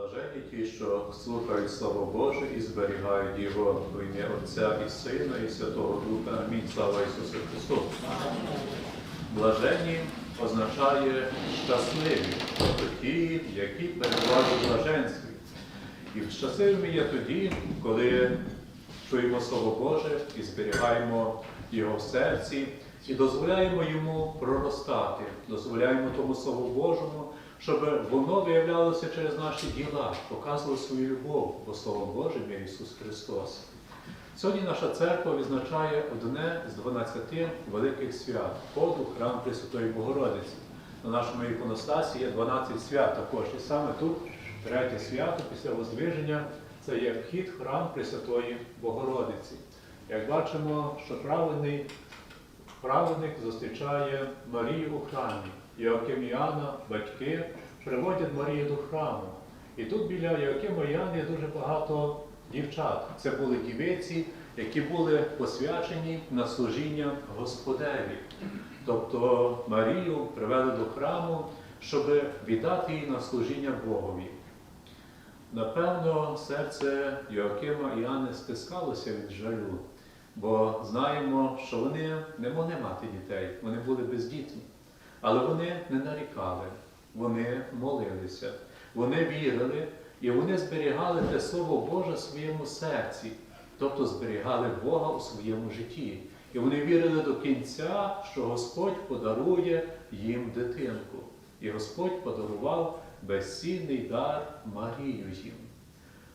Блажені ті, що слухають Слово Боже і зберігають його в ім'я Отця і Сина, і Святого Духа. Амінь. Слава Ісусу Христу. Блажені означає щасливі, тобто ті, які перебувають блаженстві. І щасливими є тоді, коли чуємо Слово Боже і зберігаємо його в серці, і дозволяємо йому проростати, дозволяємо тому Слову Божому, щоб воно виявлялося через наші діла, показувало свою любов, бо Слово Боже є Ісус Христос. Сьогодні наша церква відзначає одне з 12 великих свят входу в храм Пресвятої Богородиці. На нашому іконостасі є 12 свят також. І саме тут третє свято після Воздвиження це є вхід храм Пресвятої Богородиці. Як бачимо, що праведний праведник зустрічає Марію у храмі. Йоаким і Анна, батьки, приводять Марію до храму. І тут біля Анни дуже багато дівчат. Це були дівиці, які були посвячені на служіння Господеві. Тобто Марію привели до храму, щоб віддати її на служіння Богові. Напевно, серце Йоакима і Анни стискалося від жалю, бо знаємо, що вони не могли мати дітей, вони були бездітні. Але вони не нарікали, вони молилися, вони вірили і вони зберігали те Слово Боже в своєму серці, тобто зберігали Бога у своєму житті. І вони вірили до кінця, що Господь подарує їм дитинку. І Господь подарував безцінний дар Марію їм.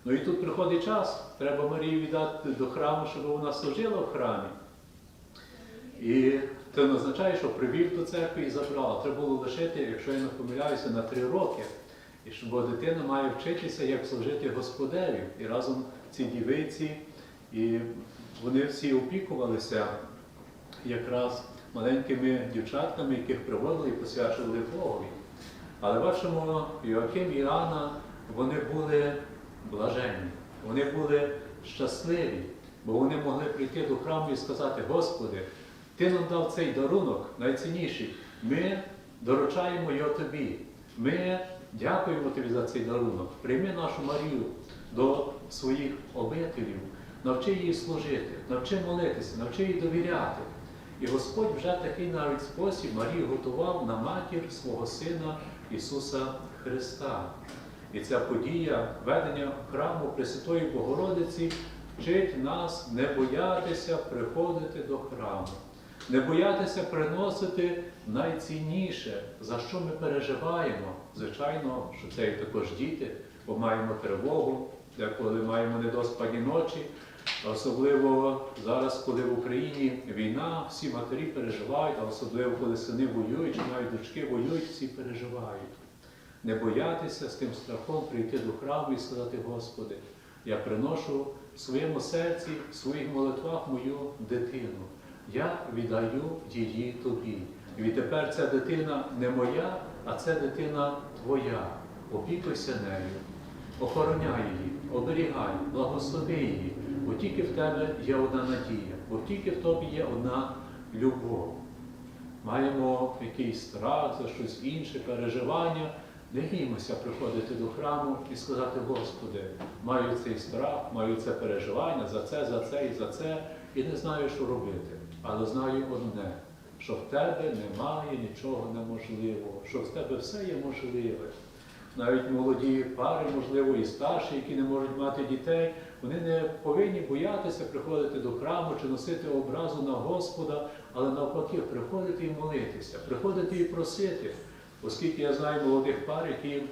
Ну і тут приходить час, треба Марію віддати до храму, щоб вона служила в храмі. І це не означає, що привів до церкви і забрав. Треба було лишити, якщо я не помиляюся, на три роки. І щоб дитина має вчитися, як служити Господеві. І разом ці дівиці, і вони всі опікувалися якраз маленькими дівчатками, яких приводили і посвячували Богові. Але бачимо, Йоаким і Анна, вони були блаженні, вони були щасливі, бо вони могли прийти до храму і сказати, Господи, Ти нам дав цей дарунок найцінніший. Ми доручаємо його тобі. Ми дякуємо тобі за цей дарунок. Прийми нашу Марію до своїх обителів, навчи її служити, навчи молитися, навчи їй довіряти. І Господь вже такий навіть спосіб Марію готував на матір свого Сина Ісуса Христа. І ця подія ведення храму Пресвятої Богородиці вчить нас не боятися приходити до храму, не боятися приносити найцінніше, за що ми переживаємо. Звичайно, що це і також діти, бо маємо тривогу, коли маємо недоспані ночі. Особливо зараз, коли в Україні війна, всі матері переживають, а особливо коли сини воюють, чи навіть дочки воюють, всі переживають. Не боятися з тим страхом прийти до храму і сказати, Господи, я приношу в своєму серці, в своїх молитвах мою дитину. Я віддаю її тобі. І відтепер ця дитина не моя, а це дитина твоя. Опікуйся нею, охороняй її, оберігай, благослови її, бо тільки в тебе є одна надія, бо тільки в тобі є одна любов. Маємо якийсь страх за щось інше, переживання. Не гіймося приходити до храму і сказати, Господи, маю цей страх, маю це переживання за це, за це і за це, і не знаю, що робити. Але знаю одне, що в тебе немає нічого неможливого, що в тебе все є можливе. Навіть молоді пари, можливо, і старші, які не можуть мати дітей, вони не повинні боятися приходити до храму чи носити образу на Господа, але навпаки, приходити і молитися, приходити і просити. Оскільки я знаю молодих пар, які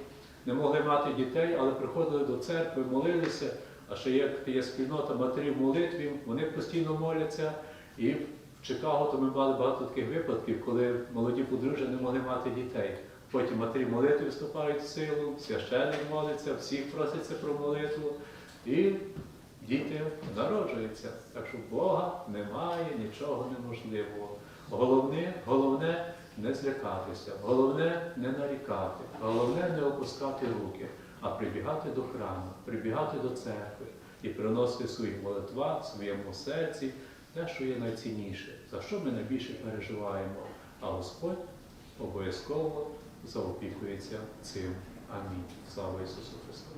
не могли мати дітей, але приходили до церкви, молилися, а ще як є спільнота матерів молитві, вони постійно моляться. І в Чикаго то ми мали багато таких випадків, коли молоді подружжя не могли мати дітей. Потім матері молитви вступають в силу, священник молиться, всіх проситься про молитву, і діти народжуються. Так що Бога немає нічого неможливого. Головне, головне не злякатися, головне не нарікати, головне не опускати руки, а прибігати до храму, прибігати до церкви і приносити в своїх молитвах, в своєму серці те, що є найцінніше, за що ми найбільше переживаємо. А Господь обов'язково заопікується цим. Амінь. Слава Ісусу Христу.